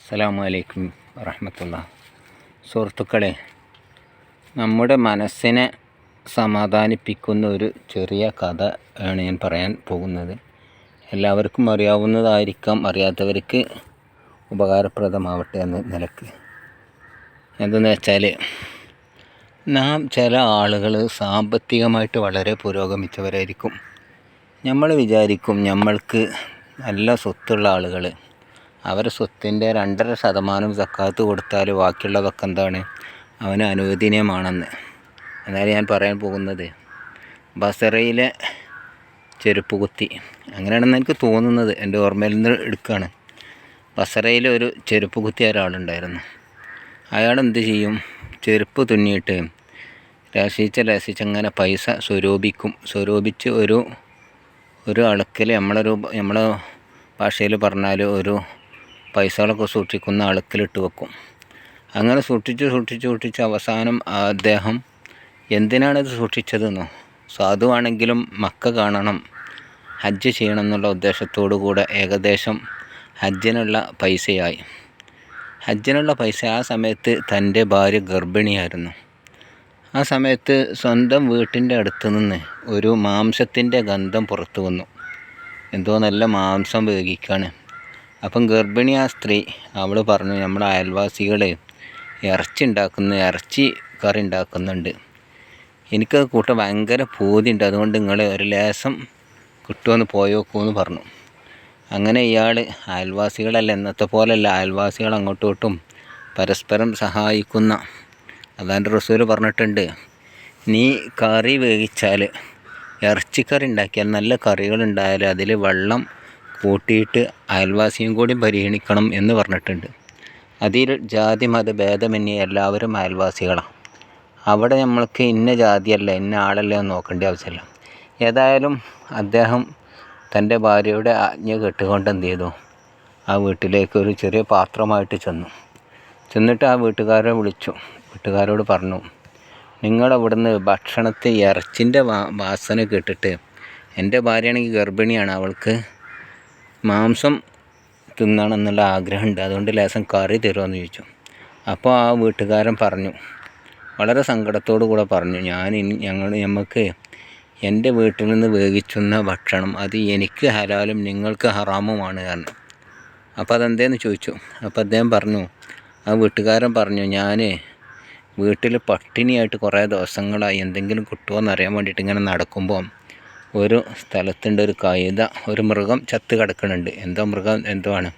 അസ്സലാമു അലൈക്കും വറഹമത്തുള്ള സുഹൃത്തുക്കളെ നമ്മുടെ മനസ്സിനെ സമാധാനിപ്പിക്കുന്ന ഒരു ചെറിയ കഥ ആണ് ഞാൻ പറയാൻ പോകുന്നത്. എല്ലാവർക്കും അറിയാവുന്നതായിരിക്കാം അറിയാത്തവർക്ക് ഉപകാരപ്രദമാവട്ടെ എന്ന് നിലയ്ക്ക്. എന്തെന്ന് വെച്ചാൽ നാം ചില ആളുകൾ സാമ്പത്തികമായിട്ട് വളരെ പുരോഗമിച്ചവരായിരിക്കും. നമ്മൾ വിചാരിക്കും നമ്മൾക്ക് നല്ല സ്വത്തുള്ള ആളുകൾ അവരെ സ്വത്തിന്റെ രണ്ടര ശതമാനം സക്കാത്ത് കൊടുത്താൽ ബാക്കിയുള്ളതൊക്കെ എന്താണ്? അവന് അനുവദനീയമാണെന്ന്. എന്നാൽ ഞാൻ പറയാൻ പോകുന്നത് ബസറയിലെ ചെരുപ്പ് കുത്തി. അങ്ങനെയാണെന്ന് എനിക്ക് തോന്നുന്നത് എന്റെ ഓർമ്മയിൽ നിന്ന് എടുക്കുകയാണ് ബസറയിലെ ഒരു ചെരുപ്പ് കുത്തിയ ഒരാളുണ്ടായിരുന്നു. അയാൾ എന്ത് ചെയ്യും? ചെരുപ്പ് തുന്നിയിട്ട് രസിച്ച് രസിച്ച് അങ്ങനെ പൈസ സ്വരൂപിക്കും. സ്വരൂപിച്ച് ഒരു ഒരു അളക്കിൽ നമ്മളൊരു നമ്മളെ ഭാഷയിൽ പറഞ്ഞാൽ ഒരു പൈസകളൊക്കെ സൂക്ഷിക്കുന്ന അളക്കിലിട്ട് വെക്കും. അങ്ങനെ സൂക്ഷിച്ച് സൂക്ഷിച്ച് സൂക്ഷിച്ച് അവസാനം അദ്ദേഹം എന്തിനാണിത് സൂക്ഷിച്ചതെന്നോ? സാധുവാണെങ്കിലും മക്ക കാണണം. ഹജ്ജ് ചെയ്യണം എന്നുള്ള ഉദ്ദേശത്തോടു കൂടെ ഏകദേശം ഹജ്ജിനുള്ള പൈസയായി. ഹജ്ജിനുള്ള പൈസ ആ സമയത്ത് തന്റെ ഭാര്യ ഗർഭിണിയായിരുന്നു. ആ സമയത്ത് സ്വന്തം വീട്ടിന്റെ അടുത്ത് നിന്ന് ഒരു മാംസത്തിന്റെ ഗന്ധം പുറത്തു വന്നു. എന്തോ നല്ല മാംസം വേഗിക്കാണ് അപ്പം ഗർഭിണി ആ സ്ത്രീ അവൾ പറഞ്ഞു നമ്മുടെ അയൽവാസികൾ ഇറച്ചി ഉണ്ടാക്കുന്ന ഇറച്ചി കറി ഉണ്ടാക്കുന്നുണ്ട്. എനിക്കത് കൂട്ട ഭയങ്കര പൂതിയുണ്ട് അതുകൊണ്ട് നിങ്ങൾ ഒരു ലേസം കിട്ടുമെന്ന് പോയോക്കൂന്ന് പറഞ്ഞു. അങ്ങനെ ഇയാൾ അയൽവാസികളല്ല എന്നത്തെ പോലല്ല അയൽവാസികൾ അങ്ങോട്ടും ഇങ്ങോട്ടും പരസ്പരം സഹായിക്കുന്ന അതാണ് റസൂൽ പറഞ്ഞിട്ടുണ്ട് നീ കറി വേവിച്ചാൽ ഇറച്ചിക്കറി ഉണ്ടാക്കിയാൽ നല്ല കറികളുണ്ടായാൽ അതിൽ വെള്ളം കൂട്ടിയിട്ട് അയൽവാസിയും കൂടി പരിഗണിക്കണം എന്ന് പറഞ്ഞിട്ടുണ്ട്. അതിൽ ജാതി മത ഭേദമന്യേ എല്ലാവരും അയൽവാസികളാണ് അവിടെ നമ്മൾക്ക് ഇന്ന ജാതിയല്ല ഇന്ന ആളല്ല എന്ന് നോക്കേണ്ട ആവശ്യമില്ല. ഏതായാലും അദ്ദേഹം തന്റെ ഭാര്യയുടെ ആജ്ഞ കെട്ടുകൊണ്ട് എന്ത് ചെയ്തു? ആ വീട്ടിലേക്ക് ഒരു ചെറിയ പാത്രമായിട്ട് ചെന്നു. ചെന്നിട്ട് ആ വീട്ടുകാരെ വിളിച്ചു. വീട്ടുകാരോട് പറഞ്ഞു നിങ്ങളവിടുന്ന് ഭക്ഷണത്തെ ഇറച്ചിന്റെ വാസന കേട്ടിട്ട് എന്റെ ഭാര്യയാണെങ്കിൽ ഗർഭിണിയാണ് അവൾക്ക് മാംസം തിന്നണം എന്നുള്ള ആഗ്രഹമുണ്ട്. അതുകൊണ്ട് ലേശം കറി തരുമെന്ന് ചോദിച്ചു. അപ്പോൾ ആ വീട്ടുകാരൻ പറഞ്ഞു വളരെ സങ്കടത്തോടു കൂടെ പറഞ്ഞു ഞാൻ ഞങ്ങൾ നമുക്ക് എന്റെ വീട്ടിൽ നിന്ന് വേവിച്ചുന്ന ഭക്ഷണം അത് എനിക്ക് ഹലാലും നിങ്ങൾക്ക് ഹറാമുമാണ് കാരണം. അപ്പോൾ അതെന്തേന്ന് ചോദിച്ചു? അപ്പോൾ അദ്ദേഹം പറഞ്ഞു ആ വീട്ടുകാരൻ പറഞ്ഞു ഞാൻ വീട്ടിൽ പട്ടിണിയായിട്ട് കുറേ ദിവസങ്ങളായി എന്തെങ്കിലും കിട്ടുമോ എന്നറിയാൻ വേണ്ടിയിട്ട് ഇങ്ങനെ നടക്കുമ്പോൾ ഒരു സ്ഥലത്തുണ്ട് ഒരു കഴുത ഒരു മൃഗം ചത്ത് കിടക്കുന്നുണ്ട്. എന്തോ മൃഗം എന്തോ ആണ്.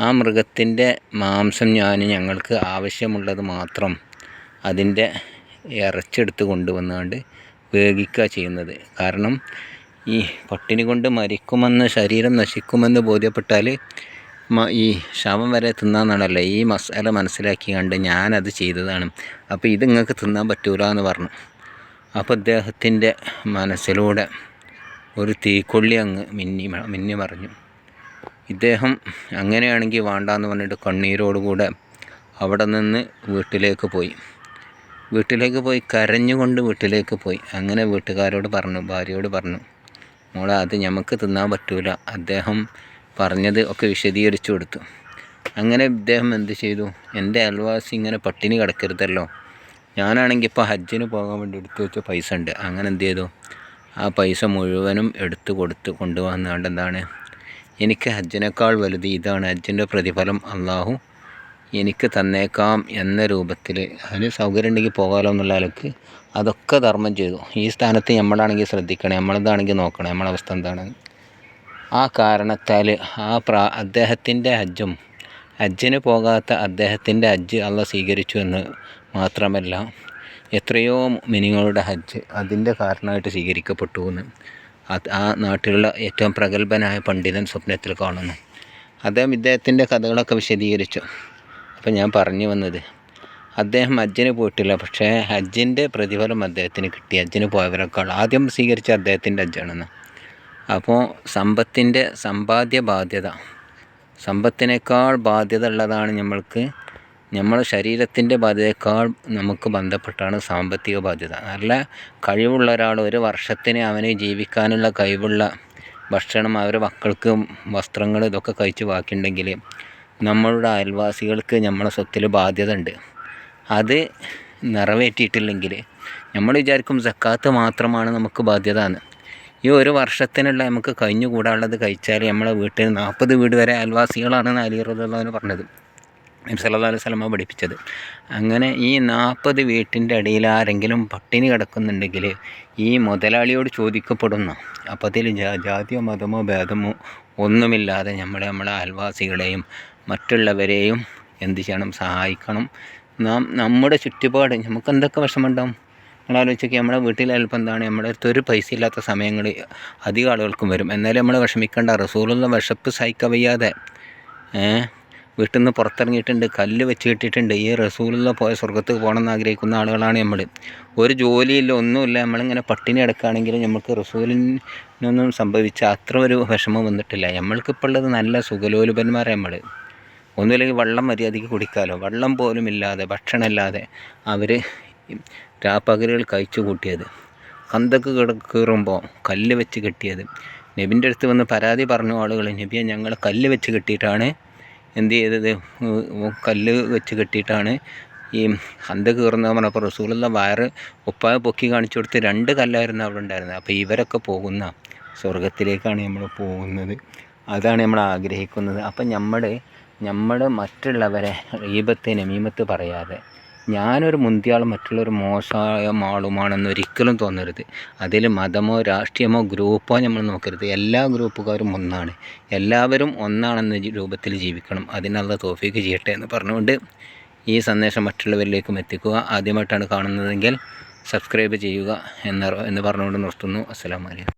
ആ മൃഗത്തിന്റെ മാംസം ഞാൻ ഞങ്ങൾക്ക് ആവശ്യമുള്ളത് മാത്രം അതിന്റെ ഇറച്ചെടുത്ത് കൊണ്ടുവന്നുകൊണ്ട് വേഗിക്കുക ചെയ്യുന്നത്. കാരണം ഈ പട്ടിണി കൊണ്ട് മരിക്കുമെന്ന് ശരീരം നശിക്കുമെന്ന് ബോധ്യപ്പെട്ടാൽ ഈ ശവം വരെ തിന്നാന്നാണല്ലോ ഈ മസാല മനസ്സിലാക്കി കണ്ട് ഞാനത് ചെയ്തതാണ്. അപ്പോൾ ഇത് നിങ്ങൾക്ക് തിന്നാൻ പറ്റൂല എന്ന് പറഞ്ഞു. അപ്പോൾ അദ്ദേഹത്തിന്റെ മനസ്സിലൂടെ ഒരു തീക്കൊള്ളി അങ്ങ് മിന്നി മിന്നി മറിഞ്ഞു. ഇദ്ദേഹം അങ്ങനെയാണെങ്കിൽ വേണ്ടാന്ന് പറഞ്ഞിട്ട് കണ്ണീരോടുകൂടെ അവിടെ നിന്ന് വീട്ടിലേക്ക് പോയി. വീട്ടിലേക്ക് പോയി കരഞ്ഞുകൊണ്ട് വീട്ടിലേക്ക് പോയി. അങ്ങനെ വീട്ടുകാരോട് പറഞ്ഞു ഭാര്യയോട് പറഞ്ഞു മോളെ അത് ഞമ്മക്ക് തിന്നാൻ പറ്റൂല. അദ്ദേഹം പറഞ്ഞത് ഒക്കെ വിശദീകരിച്ചു കൊടുത്തു. അങ്ങനെ ഇദ്ദേഹം എന്ത് ചെയ്തു? എന്റെ അയൽവാസി ഇങ്ങനെ പട്ടിണി കിടക്കരുതല്ലോ. ഞാനാണെങ്കിൽ ഇപ്പോൾ ഹജ്ജിന് പോകാൻ വേണ്ടി എടുത്തു വെച്ച പൈസ ഉണ്ട്. അങ്ങനെ എന്ത് ചെയ്തു? ആ പൈസ മുഴുവനും എടുത്തു കൊടുത്ത് കൊണ്ടുവന്നുകൊണ്ട് എന്താണ്? എനിക്ക് ഹജ്ജിനേക്കാൾ വലുത് ഇതാണ്. ഹജ്ജിന്റെ പ്രതിഫലം അള്ളാഹു എനിക്ക് തന്നേക്കാം എന്ന രൂപത്തിൽ അതിന് സൗകര്യം ഉണ്ടെങ്കിൽ പോകാമല്ലോ എന്നുള്ള അലക്ക് അതൊക്കെ ധർമ്മം ചെയ്തു. ഈ സ്ഥാനത്ത് നമ്മളാണെങ്കിൽ ശ്രദ്ധിക്കണേ. നമ്മളതാണെങ്കിൽ നോക്കണേ. നമ്മളെ അവസ്ഥ എന്താണ്? ആ കാരണത്താൽ ആ പ്രാ അദ്ദേഹത്തിന്റെ ഹജ്ജും ഹജ്ജിന് പോകാത്ത അദ്ദേഹത്തിന്റെ ഹജ്ജ് അള്ള സ്വീകരിച്ചു എന്ന് മാത്രമല്ല എത്രയോ മിനിങ്ങളുടെ ഹജ്ജ് അതിന്റെ കാരണമായിട്ട് സ്വീകരിക്കപ്പെട്ടു എന്ന് അത് ആ നാട്ടിലുള്ള ഏറ്റവും പ്രഗത്ഭനായ പണ്ഡിതൻ സ്വപ്നത്തിൽ കാണുന്നു. അദ്ദേഹം ഇദ്ദേഹത്തിന്റെ കഥകളൊക്കെ വിശദീകരിച്ചു. അപ്പം ഞാൻ പറഞ്ഞു വന്നത് അദ്ദേഹം ഹജ്ജിന് പോയിട്ടില്ല പക്ഷേ ഹജ്ജിന്റെ പ്രതിഫലം അദ്ദേഹത്തിന് കിട്ടി. ഹജ്ജിന് പോയവരെക്കാൾ ആദ്യം സ്വീകരിച്ച അദ്ദേഹത്തിന്റെ ഹജ്ജാണെന്ന്. അപ്പോൾ സമ്പത്തിന്റെ സമ്പാദ്യ ബാധ്യത സമ്പത്തിനേക്കാൾ ബാധ്യത ഉള്ളതാണ് നമ്മൾക്ക് നമ്മുടെ ശരീരത്തിന്റെ ബാധ്യതയേക്കാൾ നമുക്ക് ബന്ധപ്പെട്ടാണ് സാമ്പത്തിക ബാധ്യത. നല്ല കഴിവുള്ള ഒരാൾ ഒരു വർഷത്തിന് അവന് ജീവിക്കാനുള്ള കഴിവുള്ള ഭക്ഷണം അവരുടെ മക്കൾക്ക് വസ്ത്രങ്ങൾ ഇതൊക്കെ കഴിച്ച് ബാക്കിയുണ്ടെങ്കിൽ നമ്മളുടെ അയൽവാസികൾക്ക് നമ്മളെ സ്വത്തിൽ ബാധ്യത ഉണ്ട്. അത് നിറവേറ്റിയിട്ടില്ലെങ്കിൽ നമ്മൾ വിചാരിക്കും സക്കാത്ത് മാത്രമാണ് നമുക്ക് ബാധ്യത എന്ന്. ഈ ഒരു വർഷത്തിനുള്ള നമുക്ക് കഴിഞ്ഞുകൂടാനുള്ളത് കഴിച്ചാൽ നമ്മളെ വീട്ടിൽ നാൽപ്പത് വീട് വരെ അയൽവാസികളാണെന്ന് അലി പറഞ്ഞത്. നബി സല്ലല്ലാഹു അലൈഹി വസല്ലമ പഠിപ്പിച്ചത്. അങ്ങനെ ഈ നാൽപ്പത് വീട്ടിന്റെ ഇടയിൽ ആരെങ്കിലും പട്ടിണി കിടക്കുന്നുണ്ടെങ്കിൽ ഈ മുതലാളിയോട് ചോദിക്കപ്പെടുന്ന. അപ്പോൾ അതിൽ ജാതിയോ മതമോ ഭേദമോ ഒന്നുമില്ലാതെ നമ്മളെ നമ്മളെ അയൽവാസികളെയും മറ്റുള്ളവരെയും എന്ത് ചെയ്യണം സഹായിക്കണം. നാം നമ്മുടെ ചുറ്റുപാട് നമുക്ക് എന്തൊക്കെ വിഷമമുണ്ടാവും? നിങ്ങൾ ആലോചിച്ചൊക്കെ നമ്മുടെ വീട്ടിൽ അല്പം എന്താണ് നമ്മുടെ അടുത്ത് ഒരു പൈസ ഇല്ലാത്ത സമയങ്ങൾ അധികം ആളുകൾക്കും വരും. എന്നാലും നമ്മൾ വിഷമിക്കേണ്ട റസൂലുള്ള വിശപ്പ് സഹിക്കവയ്യാതെ ഏഹ് വീട്ടിൽ നിന്ന് പുറത്തിറങ്ങിയിട്ടുണ്ട് കല്ല് വെച്ച് കിട്ടിയിട്ടുണ്ട്. ഈ റസൂലുള്ള പോയ സ്വർഗത്ത് പോകണമെന്ന് ആഗ്രഹിക്കുന്ന ആളുകളാണ് നമ്മൾ ഒരു ജോലിയില്ല ഒന്നുമില്ല. നമ്മളിങ്ങനെ പട്ടിണി കിടക്കുകയാണെങ്കിൽ നമുക്ക് റസൂലിനൊന്നും സംഭവിച്ച അത്ര ഒരു വിഷമം വന്നിട്ടില്ല. നമ്മൾക്കിപ്പോൾ ഉള്ളത് നല്ല സുഖലോലുപന്മാരെ നമ്മൾ ഒന്നുമില്ലെങ്കിൽ വെള്ളം മര്യാദയ്ക്ക് കുടിക്കാമല്ലോ വെള്ളം പോലും ഇല്ലാതെ ഭക്ഷണമില്ലാതെ അവർ രാപ്പകലുകൾ കഴിച്ചു കൂട്ടിയത്. കന്തക്ക് കീറുമ്പോൾ കല്ല് വെച്ച് കെട്ടിയത്. നബിന്റെ അടുത്ത് വന്ന് പരാതി പറഞ്ഞു ആളുകൾ നബിയെ ഞങ്ങൾ കല്ല് വെച്ച് കെട്ടിയിട്ടാണ് എന്ത് ചെയ്തത് കല്ല് വെച്ച് കെട്ടിയിട്ടാണ് ഈ ഹന്ത കീറുന്ന പറഞ്ഞപ്പോൾ റസൂലുള്ള വയറ് ഉപ്പായ പൊക്കി കാണിച്ചു കൊടുത്ത് രണ്ട് കല്ലായിരുന്നു അവിടെ ഉണ്ടായിരുന്നത്. അപ്പോൾ ഇവരൊക്കെ പോകുന്ന സ്വർഗത്തിലേക്കാണ് നമ്മൾ പോകുന്നത്. അതാണ് നമ്മൾ ആഗ്രഹിക്കുന്നത്. അപ്പം നമ്മുടെ നമ്മൾ മറ്റുള്ളവരെ ഈപത്ത് നമീമത്ത് പറയാതെ ഞാനൊരു മുന്തിയാളും മറ്റുള്ളൊരു മോശമായ ആളുമാണെന്ന് ഒരിക്കലും തോന്നരുത്. അതിൽ മതമോ രാഷ്ട്രീയമോ ഗ്രൂപ്പോ നമ്മൾ നോക്കരുത്. എല്ലാ ഗ്രൂപ്പുകാരും ഒന്നാണ്. എല്ലാവരും ഒന്നാണെന്ന രൂപത്തിൽ ജീവിക്കണം. അതിനുള്ള തോഫീക്ക് ചെയ്യട്ടെ എന്ന് പറഞ്ഞുകൊണ്ട് ഈ സന്ദേശം മറ്റുള്ളവരിലേക്കും എത്തിക്കുക. ആദ്യമായിട്ടാണ് കാണുന്നതെങ്കിൽ സബ്സ്ക്രൈബ് ചെയ്യുക എന്ന എന്ന് പറഞ്ഞുകൊണ്ട് നിർത്തുന്നു. അസ്സലാമലൈക്കും